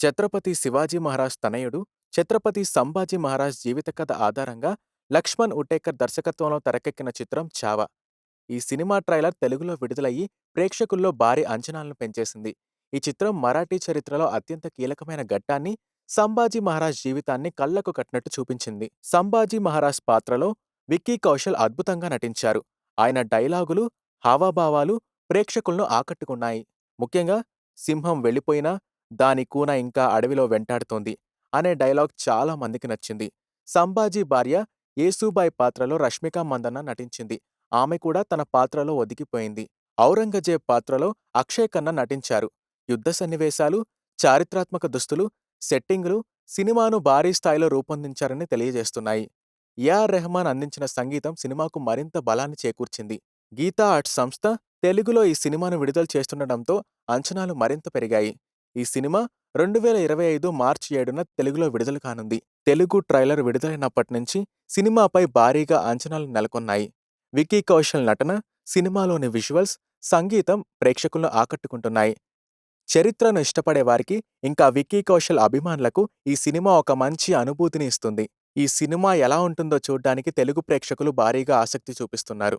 ఛత్రపతి శివాజీ మహారాజ్ తనయుడు ఛత్రపతి సంభాజీ మహారాజ్ జీవిత కథ ఆధారంగా లక్ష్మణ్ ఉటేకర్ దర్శకత్వంలో తెరకెక్కిన చిత్రం చావా. ఈ సినిమా ట్రైలర్ తెలుగులో విడుదలయ్యి ప్రేక్షకుల్లో భారీ అంచనాలను పెంచేసింది. ఈ చిత్రం మరాఠీ చరిత్రలో అత్యంత కీలకమైన ఘట్టాన్ని సంభాజీ మహారాజ్ జీవితాన్ని కళ్ళకు కట్టినట్టు చూపించింది. సంభాజీ మహారాజ్ పాత్రలో విక్కీ కౌశల్ అద్భుతంగా నటించారు. ఆయన డైలాగులు హావాభావాలు ప్రేక్షకులను ఆకట్టుకున్నాయి. ముఖ్యంగా సింహం వెళ్ళిపోయినా దాని కూన ఇంకా అడవిలో వెంటాడుతోంది అనే డైలాగ్ చాలా మందికి నచ్చింది. సంభాజీ భార్య యేసుబాయ్ పాత్రలో రష్మిక మందన్న నటించింది. ఆమె కూడా తన పాత్రలో ఒదిగిపోయింది. ఔరంగజేబ్ పాత్రలో అక్షయ్ ఖన్నా నటించారు. యుద్ధ సన్నివేశాలు చారిత్రాత్మక దుస్తులు సెట్టింగులు సినిమాను భారీ స్థాయిలో రూపొందించారని తెలియజేస్తున్నాయి. ఏఆర్ రెహమాన్ అందించిన సంగీతం సినిమాకు మరింత బలాన్ని చేకూర్చింది. గీతా ఆర్ట్స్ సంస్థ తెలుగులో ఈ సినిమాను విడుదల చేస్తుండటంతో అంచనాలు మరింత పెరిగాయి. ఈ సినిమా రెండు వేల ఇరవై ఐదు మార్చి ఏడున తెలుగులో విడుదల కానుంది. తెలుగు ట్రైలర్ విడుదలైనప్పటి నుంచి సినిమాపై భారీగా అంచనాలు నెలకొన్నాయి. విక్కీ కౌశల్ నటన సినిమాలోని విజువల్స్ సంగీతం ప్రేక్షకులను ఆకట్టుకుంటున్నాయి. చరిత్రను ఇష్టపడే వారికి ఇంకా విక్కీ కౌశల్ అభిమానులకు ఈ సినిమా ఒక మంచి అనుభూతిని ఇస్తుంది. ఈ సినిమా ఎలా ఉంటుందో చూడ్డానికి తెలుగు ప్రేక్షకులు భారీగా ఆసక్తి చూపిస్తున్నారు.